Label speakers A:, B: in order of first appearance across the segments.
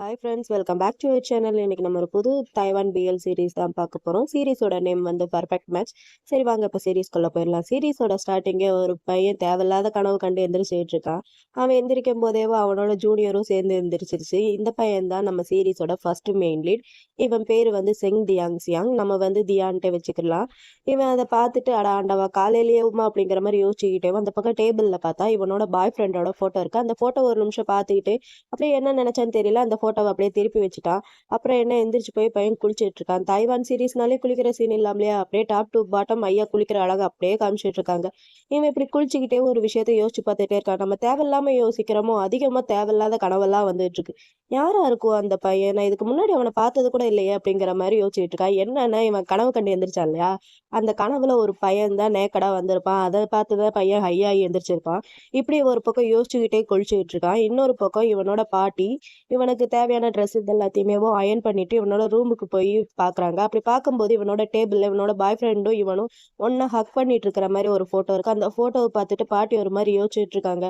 A: Hi friends welcome back to your channel இன்னைக்கு நம்ம ஒரு புது தைவான் பிஎல் சீரிஸ் தான் பார்க்க போகிறோம் சீரிஸோட நேம் வந்து பர்ஃபெக்ட் மேட்ச் சரி வாங்க இப்போ சீரிஸ்குள்ளே போயிடலாம். சீரிஸோட ஸ்டார்டிங்கே ஒரு பையன் தேவையில்லாத கனவு கண்டு எந்திரிச்சிட்டு இருக்கான். அவன் எந்திரிக்கும் போதேவோ அவனோட ஜூனியரும் சேர்ந்து எந்திரிச்சிருச்சு. இந்த பையன் தான் நம்ம சீரிஸோட ஃபர்ஸ்ட் மெயின் லீட் இவன் பேர் வந்து செங் தியாங் சியாங் நம்ம வந்து தியான்ட்டே வச்சுக்கலாம். இவன் அதை பார்த்துட்டு அட ஆண்டவா காலையிலேயே உமா அப்படிங்கிற மாதிரி யோசிச்சுக்கிட்டே அந்த பக்கம் டேபிளில் பார்த்தா இவனோட பாய் ஃப்ரெண்டோட ஃபோட்டோ இருக்கு. அந்த ஃபோட்டோ ஒரு நிமிஷம் பார்த்துக்கிட்டு அப்படியே என்ன நினச்சான்னு தெரியல. அந்த ஃபோட்டோவை அப்படியே திருப்பி வச்சுட்டான் அப்புறம் என்ன எந்திரிச்சு போய் பையன் குளிச்சுட்டு இருக்கான். தைவான் சீரீஸ்னாலே குளிக்கிற சீன் இல்லாமலையா அப்படியே டாப் டு பாட்டம் ஐயா குளிக்கிற அழகு அப்படியே காமிச்சிட்டு இருக்காங்க. இவன் இப்படி குளிச்சுக்கிட்டே ஒரு விஷயத்த யோசிச்சு பார்த்துட்டே இருக்கான். நம்ம தேவையில்லாம யோசிக்கிறோமோ அதிகமா தேவையில்லாத கனவெல்லாம் வந்துட்டு இருக்கு. யாரா இருக்கும் அந்த பையன்? நான் இதுக்கு முன்னாடி அவனை பார்த்தது கூட இல்லையே அப்படிங்கிற மாதிரி யோசிச்சுட்டு இருக்கான். என்னன்னா இவன் கனவு கண்டு எந்திரிச்சான் இல்லையா? அந்த கனவுல ஒரு பையன் தான் நேக்கடா வந்திருப்பான். அதை பார்த்துதான் பையன் ஹையாகி எந்திரிச்சிருப்பான். இப்படி ஒரு பக்கம் யோசிச்சுக்கிட்டே குளிச்சுக்கிட்டு இருக்கான். இன்னொரு பக்கம் இவனோட பாட்டி இவனுக்கு தேவையான ட்ரெஸ் இது எல்லாத்தையுமே அயன் பண்ணிட்டு இவனோட ரூமுக்கு போய் பார்க்குறாங்க அப்படி பார்க்கும்போது இவனோட டேபிளில் இவனோட பாய் ஃப்ரெண்டும் இவனும் ஒன்றா ஹக் பண்ணிட்டு இருக்கிற மாதிரி ஒரு ஃபோட்டோ இருக்கு. அந்த ஃபோட்டோவை பார்த்துட்டு பாட்டி ஒரு மாதிரி யோசிச்சுட்டு இருக்காங்க.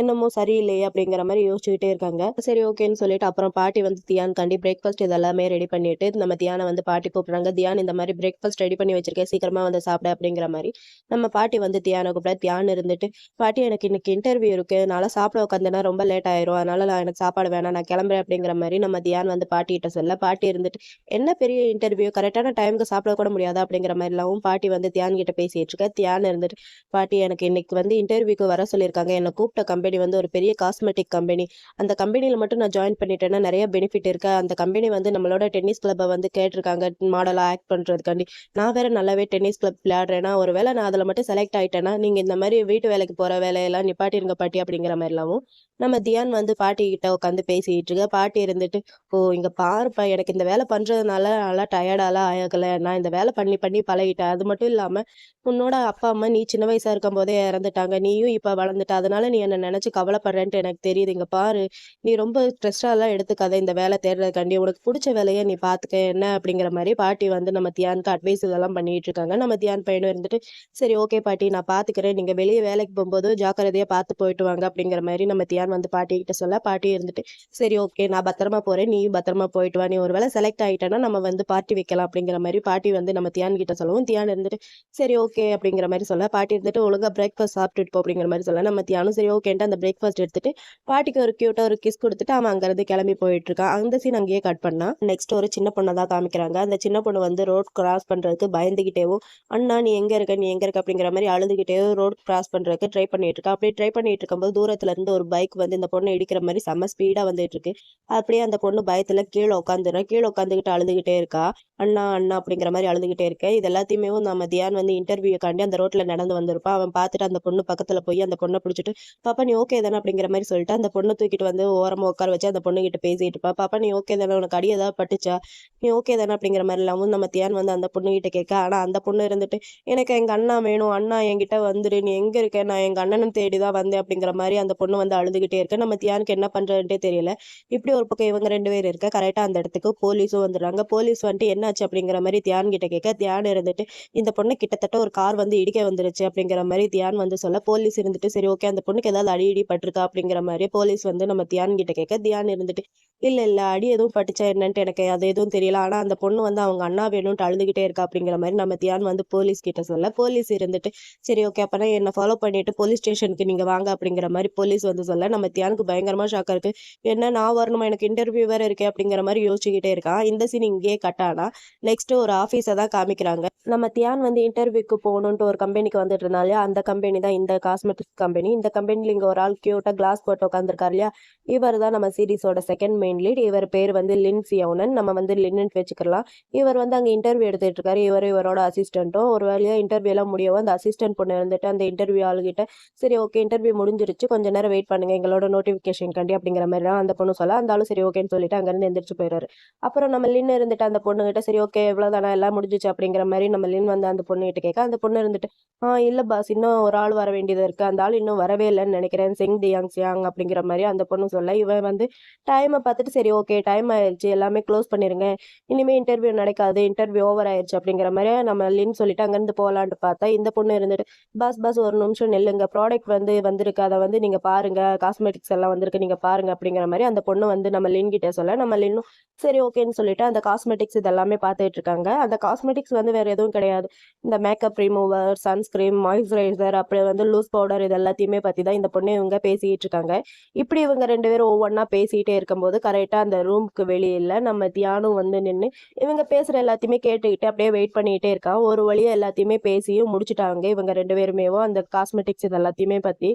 A: என்னமோ சரியில்லையே அப்படிங்கிற மாதிரி யோசிச்சுக்கிட்டே இருக்காங்க. சரி ஓகேன்னு சொல்லிட்டு அப்புறம் பாட்டி வந்து தியான் கண்டி பிரேக்ஃபாஸ்ட் இதெல்லாமே ரெடி பண்ணிட்டு நம்ம தியானை வந்து பாட்டி கூப்பிடுறாங்க. தியான் இந்த மாதிரி பிரேக்ஃபாஸ்ட் ரெடி பண்ணி வச்சிருக்கேன். சீக்கிரமா வந்து சாப்பிட அப்படிங்கிற மாதிரி நம்ம பாட்டி வந்து தியானை கூப்பிட தியான் இருந்துட்டு பாட்டி எனக்கு இன்னைக்கு இன்டர்வியூ இருக்கு. அதனால சாப்பிட உட்காந்தேன்னா ரொம்ப லேட் ஆயிரும். அதனால நான் எனக்கு சாப்பாடு வேணாம். நான் கிளம்புறேன் அப்படிங்கிற மாதிரி நம்ம தியான் வந்து பாட்டிகிட்ட சொல்ல பாட்டி இருந்துட்டு என்ன பெரிய இன்டர்வியூ கரெக்டான டைமுக்கு சாப்பிட கூட முடியாது? அப்படிங்கிற மாதிரிலாம் பாட்டி வந்து தியான் கிட்ட பேசிட்டு இருக்க. தியான் இருந்துட்டு பாட்டி எனக்கு இன்னைக்கு வந்து இன்டர்வியூக்கு வர சொல்லியிருக்காங்க. என்னை கூப்பிட்ட கம்பெனி வந்து ஒரு பெரிய காஸ்மெட்டிக் கம்பெனி அந்த கம்பெனியில் மட்டும் நான் ஜாயின் பண்ணிட்டேன்னா நிறைய பெனிஃபிட் இருக்கு. அந்த கம்பெனி வந்து நம்மளோட டென்னிஸ் கிளப்பை வந்து கேட்டிருக்காங்க மாடலாக ஆக்ட் பண்ணுறதுக்காண்டி நான் வேற நல்லாவே டென்னிஸ் கிளப் விளையாடுறேன்னா ஒரு வேளை நான் அதில் மட்டும் செலக்ட் ஆயிட்டேன்னா நீங்கள் இந்த மாதிரி வீட்டு வேலைக்கு போகிற வேலையெல்லாம் நிப்பாட்டிருங்க பாட்டி. அப்படிங்கிற மாதிரிலாம் நம்ம தியான் வந்து பாட்டி கிட்ட உட்காந்து பேசிட்டு இருக்க. பாட்டி இருந்துட்டு ஓ இங்க பாருப்பா எனக்கு இந்த வேலை பண்றதுனால நல்லா டயர்டாலாம் ஆகல. நான் இந்த வேலை பண்ணி பண்ணி பழகிட்டேன். அது மட்டும் இல்லாம உன்னோட அப்பா அம்மா நீ சின்ன வயசா இருக்கும் போதே இறந்துட்டாங்க. நீயும் இப்ப வளர்ந்துட்ட. அதனால நீ என்ன நினைச்சு கவலைப்படுறேன்ட்டு எனக்கு தெரியுது. இங்க பாரு நீ ரொம்ப ஸ்ட்ரெஸ்டாலாம் எடுத்துக்காத. இந்த வேலை தேடுறதுக்காண்டி உனக்கு பிடிச்ச வேலையை நீ பாத்துக்க. என்ன? அப்படிங்கிற மாதிரி பாட்டி வந்து நம்ம தியானுக்கு அட்வைஸ் இதெல்லாம் பண்ணிட்டு இருக்காங்க. நம்ம தியான் பையனும் இருந்துட்டு சரி ஓகே பாட்டி நான் பாத்துக்கிறேன். நீங்க வெளியே வேலைக்கு போகும்போது ஜாக்கிரதையா பார்த்து போயிட்டு வாங்க. அப்படிங்கிற மாதிரி நம்ம தியான் வந்து பாட்டி கிட்ட சொல்ல பாட்டி இருந்துட்டு சரி ஓகே நான் பத்திரமா போறேன் நீயும் பத்திரமா போயிட்டு வா. நீ ஒரு வேளை செலக்ட் ஆயிட்டேன்னா நம்ம வந்து பார்ட்டி வைக்கலாம் அப்படிங்கிற மாதிரி பாட்டி வந்து நம்ம தியான் கிட்ட சொல்லவும். தியான் இருந்துட்டு சரி ஓகே அப்படிங்கிற மாதிரி சொல்ல. பாட்டி இருந்துட்டு ஒழுங்கா பிரேக்ஃபாஸ்ட் சாப்பிட்டுட்டு போ அப்படிங்கிற மாதிரி சொல்ல. நம்ம தியானும் சரி ஓகேன்ட்டு அந்த பிரேக்ஃபாஸ்ட் எடுத்துட்டு பாட்டிக்கு ஒரு கியூட்டா ஒரு கிஸ் கொடுத்துட்டு அவன் அங்கிருந்து கிளம்பி போயிட்டு இருக்கான். அந்த சீன் அங்கேயே கட் பண்ணா நெக்ஸ்ட் ஒரு சின்ன பொண்ணை தான் காமிக்கிறாங்க. அந்த சின்ன பொண்ணு வந்து ரோட் கிராஸ் பண்றதுக்கு பயந்துகிட்டேவும் அண்ணா நீ எங்க இருக்க? நீ எங்க இருக்க? அப்படிங்கிற மாதிரி அழுதுகிட்டே ரோட் கிராஸ் பண்றதுக்கு ட்ரை பண்ணிட்டு இருக்கா. அப்படியே ட்ரை பண்ணிட்டு இருக்கும்போது தூரத்துல இருந்து ஒரு பைக் வந்து இந்த பொண்ணை இடிக்கிற மாதிரி செம்ம ஸ்பீடா வந்துட்டு இருக்கு. அப்படியே அந்த பொண்ணு பயத்துல கீழே உட்காந்துடும் கீழே உட்காந்துக்கிட்டு அழுதுகிட்டே இருக்கா. அண்ணா அண்ணா அப்படிங்கிற மாதிரி அழுதுகிட்டே இருக்கேன் இது எல்லாத்தையுமே நம்ம தியான் வந்து இன்டர்வியூக்காண்டி அந்த ரோட்ல நடந்து வந்திருப்பான் அவன் பார்த்துட்டு அந்த பொண்ணு பக்கத்துல போய் அந்த பொண்ணை பிடிச்சிட்டு பாப்பா நீ ஓகே தானே அப்படிங்கிற மாதிரி சொல்லிட்டு அந்த பொண்ணை தூக்கிட்டு வந்து ஓரமா உட்கார வச்சு அந்த பொண்ணு கிட்ட பேசிட்டு இருப்பா. பாப்பா நீ ஓகே தானே? உனக்கு அடி ஏதாவது பட்டுச்சா? நீ ஓகே தானே அப்படிங்கிற மாதிரி இல்லாமல் நம்ம தியான் வந்து அந்த பொண்ணு கிட்ட கேட்க. ஆனா அந்த பொண்ணு இருந்துட்டு எனக்கு எங்க அண்ணா வேணும். அண்ணா என்கிட்ட வந்துரு. நீ எங்க இருக்க? நான் எங்க அண்ணனும் தேடிதான் வந்தேன் அப்படிங்கிற மாதிரி அந்த பொண்ணு வந்து அழுதுகிட்டே இருக்கேன் நம்ம தியானுக்கு என்ன பண்ணுறதுன்ட்டே தெரியல. இப்படி ஒரு பக்கம் இவங்க ரெண்டு பேர் இருக்க கரெக்டா அந்த இடத்துக்கு போலீஸும் வந்துடுறாங்க. போலீஸ் வந்துட்டு என்னாச்சு அப்படிங்கிற மாதிரி தியான் கிட்ட கேட்க தியான் இருந்துட்டு இந்த பொண்ணு கிட்டத்தட்ட ஒரு கார் வந்து இடிக்க வந்துருச்சு அப்படிங்கிற மாதிரி தியான் வந்து சொல்ல போலீஸ் இருந்துட்டு சரி ஓகே அந்த பொண்ணுக்கு ஏதாவது அடி இடி பட்டிருக்கா அப்படிங்கிற மாதிரி போலீஸ் வந்து நம்ம தியான் கிட்ட கேட்க தியான் இருந்துட்டு இல்ல இல்ல அடி எதுவும் பட்டுச்சா என்னன்ட்டு எனக்கு அது எதுவும் தெரியல. ஆனா அந்த பொண்ணு வந்து அவங்க அண்ணா வேணும்ட்டு அழுதுகிட்டே இருக்கா அப்படிங்கிற மாதிரி நம்ம தியான் வந்து போலீஸ் கிட்ட சொல்ல போலீஸ் இருந்துட்டு சரி ஓகே அப்பனா என்ன ஃபாலோ பண்ணிட்டு போலீஸ் ஸ்டேஷனுக்கு நீங்க வாங்க அப்படிங்கிற மாதிரி போலீஸ் வந்து சொல்ல நம்ம தியானுக்கு பயங்கரமா ஷாக்கா இருக்கு. என்ன நான் வரணுமா எனக்கு இன்டர்வியூ வேற இருக்கே அப்படிங்கிற மாதிரி யோசிச்சுக்கிட்டே இருக்கான் இந்த சீன் இங்கேயே கட் ஆனா நெக்ஸ்ட் ஒரு ஆஃபீஸை தான் காமிக்கிறாங்க. நம்ம தியான் வந்து இன்டர்வியூக்கு போகணுன்ட்டு ஒரு கம்பெனிக்கு வந்துட்டு இருந்தாலே அந்த கம்பெனி தான் இந்த காஸ்மெட்டிக்ஸ் கம்பெனி இந்த கம்பெனில இங்க ஒரு ஆள் கியூட்டா கிளாஸ் போட்டு உட்காந்துருக்காரு இல்லையா? இவர் தான் நம்ம சீரிஸோட செகண்ட் மெயின் லீட் இவர் பேர் வந்து லின் சியோனன் நம்ம வந்து லின்னு வச்சுக்கலாம். இவர் வந்து அங்க இன்டர்வியூ எடுத்துட்டு இருக்காரு. இவர் இவரோட அசிஸ்டண்ட்டும் ஒரு வேலையா இன்டர்வியூ எல்லாம் முடியவும் அந்த அசிஸ்டன்ட் பொண்ணு இருந்துட்டு அந்த இன்டர்வியூ ஆளுகிட்ட சரி ஓகே இன்டர்வியூ முடிஞ்சிருச்சு. கொஞ்ச நேரம் வெயிட் பண்ணுங்க. எங்களோட நோட்டிஃபிகேஷன் கண்டி அப்படிங்கிற மாதிரி தான் அந்த பொண்ணு சொல்ல அந்த இருந்தாலும் சரி ஓகேன்னு சொல்லிட்டு அங்கேருந்து எந்திரிச்சு போயிடுறாரு அப்புறம் நம்ம லின் இருந்துட்டு அந்த பொண்ணு கிட்ட சரி ஓகே இவ்வளவுதானா? எல்லாம் முடிஞ்சிச்சு அப்படிங்கிற மாதிரி நம்ம லின் வந்து அந்த பொண்ணு கிட்ட கேட்க அந்த பொண்ணு இருந்துட்டு ஆ இல்லை பாஸ் இன்னும் ஒரு ஆள் வர வேண்டியது இருக்குது அந்த ஆள் இன்னும் வரவே இல்லைன்னு நினைக்கிறேன். செங் தியாங் சியாங் அப்படிங்கிற மாதிரி அந்த பொண்ணு சொல்ல இவன் வந்து டைமை பார்த்துட்டு சரி ஓகே டைம் ஆயிடுச்சு. எல்லாமே க்ளோஸ் பண்ணிருங்க. இனிமே இன்டர்வியூ நடக்காது. இன்டர்வியூ ஓவர் ஆயிடுச்சு அப்படிங்கிற மாதிரி நம்ம லின்னு சொல்லிட்டு அங்கேருந்து போகலான்ட்டு பார்த்தா இந்த பொண்ணு இருந்துட்டு பாஸ் பாஸ் ஒரு நிமிஷம் நெல்லுங்க. ப்ராடக்ட் வந்து வந்திருக்கு. அதை வந்து நீங்கள் பாருங்க. காஸ்மெட்டிக்ஸ் எல்லாம் வந்திருக்கு. நீங்கள் பாருங்க அப்படிங்கிற மாதிரி அந்த பொண்ணு வந்து நம்ம லின் கிட்ட சொல்ல நம்ம லின்னும் சரி ஓகேன்னு சொல்லிட்டு அந்த காஸ்மெட்டிக்ஸ் இதெல்லாமே பார்த்துட்டு இருக்காங்க. அந்த காஸ்மெட்டிக்ஸ் வந்து வேற எதுவும் கிடையாது. இந்த மேக்கப் ரிமூவர் சன்ஸ்கிரீம் மாய்ஸ்சரைசர் அப்புறம் வந்து லூஸ் பவுடர் இது எல்லாத்தையுமே பற்றி தான் இந்த பொண்ணு இவங்க பேசிக்கிட்டு இருக்காங்க. இப்படி இவங்க ரெண்டு பேரும் ஒவ்வொன்றா பேசிகிட்டே இருக்கும்போது கரெக்டாக அந்த ரூமுக்கு வெளியில் நம்ம தியானம் வந்து நின்று இவங்க பேசுகிற எல்லாத்தையுமே கேட்டுக்கிட்டு அப்படியே வெயிட் பண்ணிக்கிட்டே இருக்கா. ஒரு வழியாக எல்லாத்தையுமே பேசியும் முடிச்சுட்டாங்க இவங்க ரெண்டு பேருமேவோ அந்த காஸ்மெட்டிக்ஸ் இது எல்லாத்தையுமே பற்றி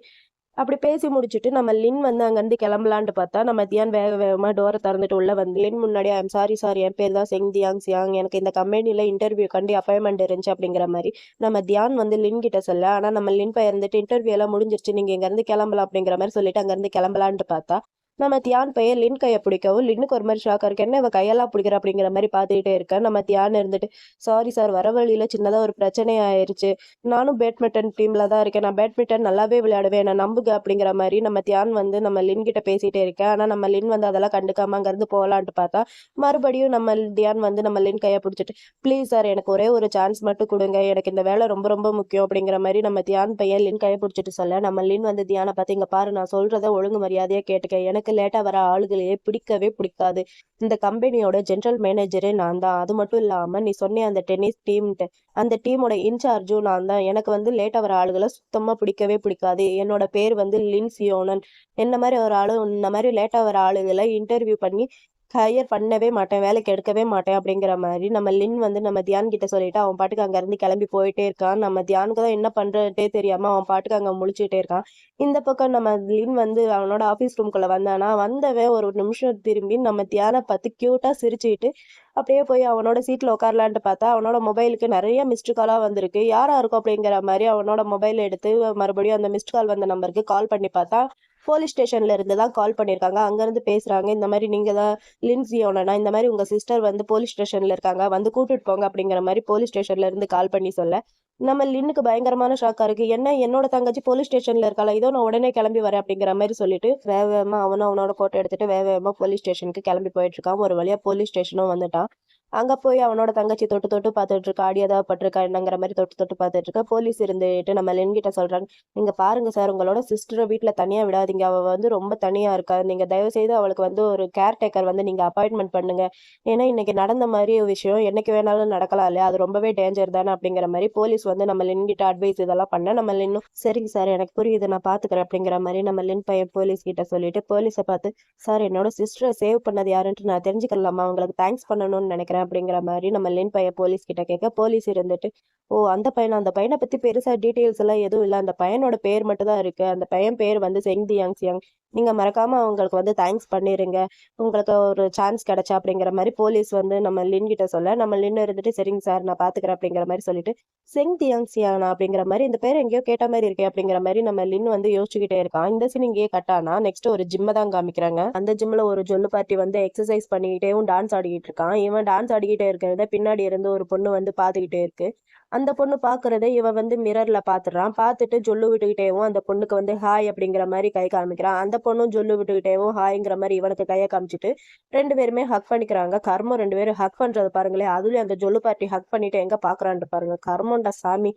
A: அப்படி பேசி முடிச்சுட்டு நம்ம லின் வந்து அங்கேருந்து கிளம்பலான்ட்டு பார்த்தா நம்ம தியான் வேக வேகமாக டோரை திறந்துட்டு உள்ள வந்து லின் முன்னாடி ஐம் சாரி சாரி என் பேர் தான் செங் தியாங் சியாங். எனக்கு இந்த கம்பெனியில் இன்டர்வியூ கண்டி அப்பாயின்மெண்ட் இருந்துச்சு அப்படிங்கிற மாதிரி நம்ம தியான் வந்து லின் கிட்ட சொல்ல ஆனால் நம்ம லின் பையன் இருந்துட்டு இன்டர்வியூ எல்லாம் முடிஞ்சிருச்சு நீங்கள் இங்கேருந்து கிளம்பலாம் அப்படிங்கிற மாதிரி சொல்லிட்டு அங்கேருந்து கிளம்பலான்ட்டு பார்த்தா நம்ம தியான் பையன் லின் கையை பிடிக்கவும் லின்னுக்கு ஒரு மாதிரி ஷாக்காக இருக்கு. என்ன இவ கையெல்லாம் பிடிக்கிற அப்படிங்கிற மாதிரி பார்த்துக்கிட்டே இருக்கேன் நம்ம தியான் இருந்துட்டு சாரி சார் வர வழியில் சின்னதாக ஒரு பிரச்சனை ஆயிடுச்சு நானும் பேட்மிண்டன் டீமில் தான் இருக்கேன். நான் பேட்மிண்டன் நல்லாவே விளையாடுவேன். நான் நம்புக அப்படிங்கிற மாதிரி நம்ம தியான் வந்து நம்ம லின் கிட்ட பேசிகிட்டே இருக்கேன் ஆனால் நம்ம லின் வந்து அதெல்லாம் கண்டுக்காம அங்கேருந்து போகலான்ட்டு பார்த்தா மறுபடியும் நம்ம தியான் வந்து நம்ம லின் கையை பிடிச்சிட்டு ப்ளீஸ் சார் எனக்கு ஒரே ஒரு சான்ஸ் மட்டும் கொடுங்க. எனக்கு இந்த வேலை ரொம்ப ரொம்ப முக்கியம் அப்படிங்கிற மாதிரி நம்ம தியான் பையன் லின் கையை பிடிச்சிட்டு சொல்ல நம்ம லின் வந்து தியானை பார்த்து இங்கே பாரு நான் சொல்கிறத ஒழுங்கு மரியாதையாக கேட்டுக்க. எனக்கு எனக்கு லேட்டாக வர ஆளுகளையே பிடிக்கவே பிடிக்காது. இந்த கம்பெனியோட ஜென்ரல் மேனேஜரே நான் தான். அது மட்டும் இல்லாமல் நீ சொன்ன அந்த டென்னிஸ் டீம்ட்டு அந்த டீமோட இன்சார்ஜும் நான் தான். எனக்கு வந்து லேட்டாக வர ஆளுகளை சுத்தமாக பிடிக்கவே பிடிக்காது. என்னோட பேர் வந்து லின்சியோனன் என்ன மாதிரி ஒரு ஆளு இந்த மாதிரி லேட்டாக வர ஆளுகளை இன்டர்வியூ பண்ணி ஹையர் பண்ணவே மாட்டேன் வேலைக்கு எடுக்கவே மாட்டேன் அப்படிங்கிற மாதிரி நம்ம லின் வந்து நம்ம தியான் கிட்ட சொல்லிட்டு அவன் பாட்டுக்கு அங்கேருந்து கிளம்பி போயிட்டே இருக்கான். நம்ம தியானுக்கு தான் என்ன பண்ணுறதே தெரியாமல் அவன் பாட்டுக்கு அங்கே முழிச்சுட்டே இருக்கான். இந்த பக்கம் நம்ம லின் வந்து அவனோட ஆஃபீஸ் ரூம்குள்ளே வந்தானா வந்தவன் ஒரு நிமிஷம் திரும்பி நம்ம தியானை பார்த்து க்யூட்டாக சிரிச்சுக்கிட்டு அப்படியே போய் அவனோட சீட்டில் உட்காரலான்ட்டு பார்த்தா அவனோட மொபைலுக்கு நிறைய மிஸ்டு காலாக வந்திருக்கு. யாராக இருக்கும் அப்படிங்கிற மாதிரி அவனோட மொபைல் எடுத்து மறுபடியும் அந்த மிஸ்டு கால் வந்த நம்பருக்கு கால் பண்ணி பார்த்தா போலீஸ் ஸ்டேஷன்ல இருந்து தான் கால் பண்ணியிருக்காங்க அங்கேருந்து பேசுகிறாங்க இந்த மாதிரி நீங்கள் தான் லின்சி ஓனனா இந்த மாதிரி உங்கள் சிஸ்டர் வந்து போலீஸ் ஸ்டேஷனில் இருக்காங்க. வந்து கூட்டிட்டு போங்க அப்படிங்கிற மாதிரி போலீஸ் ஸ்டேஷன்ல இருந்து கால் பண்ணி சொல்ல. நம்ம லின்னுக்கு பயங்கரமான ஷாக்கா இருக்கு. என்ன என்னோட தங்கச்சி போலீஸ் ஸ்டேஷன்ல இருக்காளா? இதோ நான் உடனே கிளம்பி வரேன் அப்படிங்கிற மாதிரி சொல்லிட்டு வேக வேகமா அவனும் அவனோட கோட்டை எடுத்துட்டு வேக வேகமா போலீஸ் ஸ்டேஷனுக்கு கிளம்பி போயிட்டு இருக்கான். ஒரு வழியா போலீஸ் ஸ்டேஷனும் வந்துட்டான். அங்க போய் அவனோட தங்கச்சி தொட்டு தொட்டு பார்த்துட்டு இருக்கா அடி ஏதாவது பட்டிருக்கா என்னங்கிற மாதிரி தொட்டு தொட்டு பார்த்துட்டு இருக்கா போலீஸ் இருந்துட்டு நம்ம லென்கிட்ட சொல்கிறாங்க சொல்றாங்க நீங்க பாருங்க சார் உங்களோட சிஸ்டரை வீட்டுல தனியா விடாதீங்க. அவ வந்து ரொம்ப தனியா இருக்கா. நீங்க தயவு செய்து அவளுக்கு வந்து ஒரு கேர் டேக்கர் வந்து நீங்க அப்பாயின்மெண்ட் பண்ணுங்க. ஏன்னா இன்னைக்கு நடந்த மாதிரி ஒரு விஷயம் என்னைக்கு வேணாலும் நடக்கலாம் இல்லையா? அது ரொம்பவே டேஞ்சர் தானே? அப்படிங்கிற மாதிரி போலீஸ் வந்து நம்ம லென்கிட்ட அட்வைஸ் இதெல்லாம் பண்ண நம்ம லென்னும் சரிங்க சார் எனக்கு புரியுது நான் பாத்துக்கிறேன். அப்படிங்கிற மாதிரி நம்ம லென் பையன் போலீஸ் கிட்ட சொல்லிட்டு போலீஸை பார்த்து சார் என்னோட சிஸ்டரை சேவ் பண்ணது யாருன்ட்டு நான் தெரிஞ்சுக்கலாமா? அவங்களுக்கு தேங்க்ஸ் பண்ணணும்னு நினைக்கிறேன். அப்படிங்கிற மாதிரி நம்ம லின் பையன் போலீஸ் கிட்ட கேட்க போலீஸ் இருந்துட்டு ஓ அந்த பையன்? அந்த பையனை பத்தி பெருசா டீட்டெயில்ஸ் எல்லாம் எதுவும் இல்லை. அந்த பையனோட பேர் மட்டும் தான் இருக்கு. அந்த பையன் பேர் வந்து செங் தியாங் சியாங். நீங்க மறக்காம அவங்களுக்கு வந்து தேங்க்ஸ் பண்ணிருங்க. உங்களுக்கு ஒரு சான்ஸ் கிடைச்சா அப்படிங்கிற மாதிரி போலீஸ் வந்து நம்ம லின் கிட்ட சொல்ல நம்ம லின் இருந்துட்டு சரிங்க சார் நான் பாத்துக்கிறேன் அப்படிங்கிற மாதிரி சொல்லிட்டு செங் தியாங் சியானா? அப்படிங்கிற மாதிரி இந்த பேர் எங்கேயோ கேட்ட மாதிரி இருக்கே அப்படிங்கிற மாதிரி நம்ம லின் வந்து யோசிச்சுக்கிட்டே இருக்கான். இந்த சீன் இங்கேயே கட்டானா நெக்ஸ்ட் ஒரு ஜிம்ம தான் காமிக்கிறாங்க. அந்த ஜிம்ல ஒரு ஜொல்லு பார்ட்டி வந்து எக்ஸசைஸ் பண்ணிக்கிட்டேவும் டான்ஸ் ஆடிக்கிட்டு இருக்கான். இவன் டான்ஸ் ஆடிக்கிட்டே இருக்கிறத பின்னாடி இருந்து ஒரு பொண்ணு வந்து பாத்துக்கிட்டே இருக்கு. அந்த பொண்ணு பாக்குறத இவன் வந்து மிரர்ல பாத்துறான் பார்த்துட்டு ஜொல்லு விட்டுக்கிட்டேவும் அந்த பொண்ணுக்கு வந்து ஹாய் அப்படிங்கிற மாதிரி கை காமிக்கிறான். அந்த பொண்ணும் ஜொல்லு விட்டுக்கிட்டேவும் ஹாய்ங்கிற மாதிரி இவனுக்கு கையை காமிச்சிட்டு ரெண்டு பேருமே ஹக் பண்ணிக்கிறாங்க. கர்மம் ரெண்டு பேரும் ஹக் பண்றது பாருங்களேன். அதுலயும் அந்த ஜொல்லு பார்ட்டி ஹக் பண்ணிட்டு எங்க பாக்குறான்ட்டு பாருங்க. கர்மண்டா சாமி.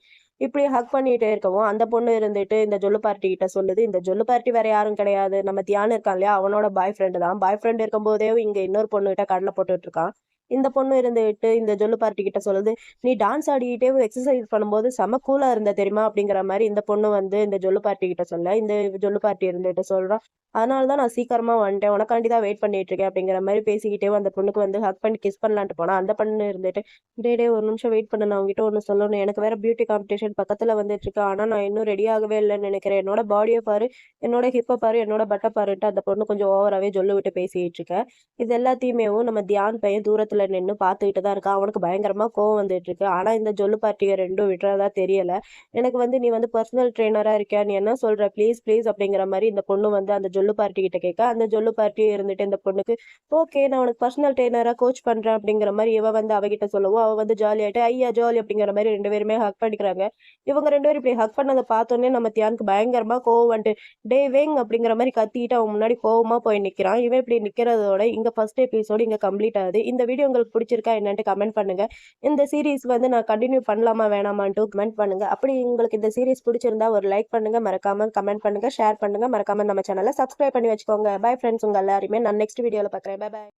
A: இப்படி ஹக் பண்ணிட்டே இருக்கவும் அந்த பொண்ணு இருந்துட்டு இந்த ஜொல்லு பார்ட்டி கிட்ட சொல்லுது. இந்த ஜொல்லு பார்ட்டி வேற யாரும் கிடையாது. நம்ம தியானம் இருக்கான் இல்லையா? அவனோட பாய் ஃப்ரெண்டு தான். பாய் ஃப்ரெண்ட் இருக்கும்போதே இங்க இன்னொரு பொண்ணு கிட்ட கடலை போட்டுட்டு இருக்கான். இந்த பொண்ணு இருந்துட்டு இந்த ஜொல்லு பார்ட்டி கிட்ட சொல்லுது நீ டான்ஸ் ஆடிக்கிட்டே எக்ஸசைஸ் பண்ணும்போது செம கூலா இருந்த தெரியுமா? அப்படிங்கிற மாதிரி இந்த பொண்ணு வந்து இந்த ஜொல்லு பார்ட்டி கிட்ட சொல்ல இந்த ஜொல்லு பார்ட்டி இருந்துட்டு சொல்றான் அதனால தான் நான் சீக்கிரமா வந்துட்டேன். உனக்காண்டி தான் வெயிட் பண்ணிட்டு இருக்கேன். அப்படிங்கிற மாதிரி பேசிக்கிட்டே அந்த பொண்ணுக்கு வந்து ஹக் பண்ணி கிஸ் பண்ணலான்ட்டு போனா அந்த பொண்ணு இருந்துட்டு டே டே ஒரு நிமிஷம் வெயிட் பண்ண. நான் உங்ககிட்ட ஒன்று சொல்லணும். எனக்கு வேற பியூட்டி காம்படிஷன் பக்கத்துல வந்துட்டு இருக்கு. ஆனா நான் இன்னும் ரெடி ஆகவே இல்லைன்னு நினைக்கிறேன். என்னோட பாடியை பாரு. என்னோட ஹிப்பை பாரு. என்னோட பட்டை பாருன்ட்டு அந்த பொண்ணு கொஞ்சம் ஓவராகவே ஜொல்லு விட்டு பேசிட்டு இருக்கேன் இது எல்லாத்தையுமே நம்ம தியான் பையன் தூரத்துல தூரத்துல நின்னு பார்த்துக்கிட்டு தான் இருக்கான். அவனுக்கு பயங்கரமா கோவம் வந்துட்டு இருக்கு. ஆனா இந்த ஜொல்லு பார்ட்டியை ரெண்டும் விடுறதா தெரியல. எனக்கு வந்து நீ வந்து பர்சனல் ட்ரெய்னரா இருக்கியா? நீ என்ன சொல்ற? ப்ளீஸ் ப்ளீஸ் அப்படிங்கிற மாதிரி இந்த பொண்ணு வந்து அந்த ஜொல்லு பார்ட்டி கிட்ட கேட்க, அந்த ஜொல்லு பார்ட்டியும் இருந்துட்டு இந்த பொண்ணுக்கு, ஓகே நான் உனக்கு பர்சனல் ட்ரெய்னரா கோச் பண்றேன் அப்படிங்கிற மாதிரி இவ வந்து அவகிட்ட சொல்லவும், அவ வந்து ஜாலியாகிட்டு ஐயா ஜாலி அப்படிங்கிற மாதிரி ரெண்டு பேருமே ஹக் பண்ணிக்கிறாங்க. இவங்க ரெண்டு பேரும் இப்படி ஹக் பண்ணத பார்த்தோன்னே நம்ம தியானுக்கு பயங்கரமா கோவம் வந்துட்டு, டே வேங் அப்படிங்கிற மாதிரி கத்திட்டு அவன் முன்னாடி கோவமா போய் நிக்கிறான். இவன் இப்படி நிக்கிறதோட இங்க ஃபர்ஸ்ட் எபிசோடு இங்க கம்ப்ளீட் ஆகுது. இந்த வீடியோ உங்களுக்கு பிடிச்சிருக்கா என்னன்ட்டு கமெண்ட் பண்ணுங்க. இந்த சீரீஸ் வந்து நான் கண்டினியூ பண்ணலாமா வேணாமான்ட்டு கமெண்ட் பண்ணுங்க. அப்படி உங்களுக்கு இந்த சீரீஸ் பிடிச்சிருந்தா ஒரு லைக் பண்ணுங்க. மறக்காம கமெண்ட் பண்ணுங்க. ஷேர் பண்ணுங்க. மறக்காம நம்ம சேனலை சப்ஸ்கிரைப் பண்ணி வச்சுக்கோங்க. பை ஃப்ரெண்ட்ஸ் உங்க எல்லாருமே நான் நெக்ஸ்ட் வீடியோவில் பார்க்குறேன். Bye bye.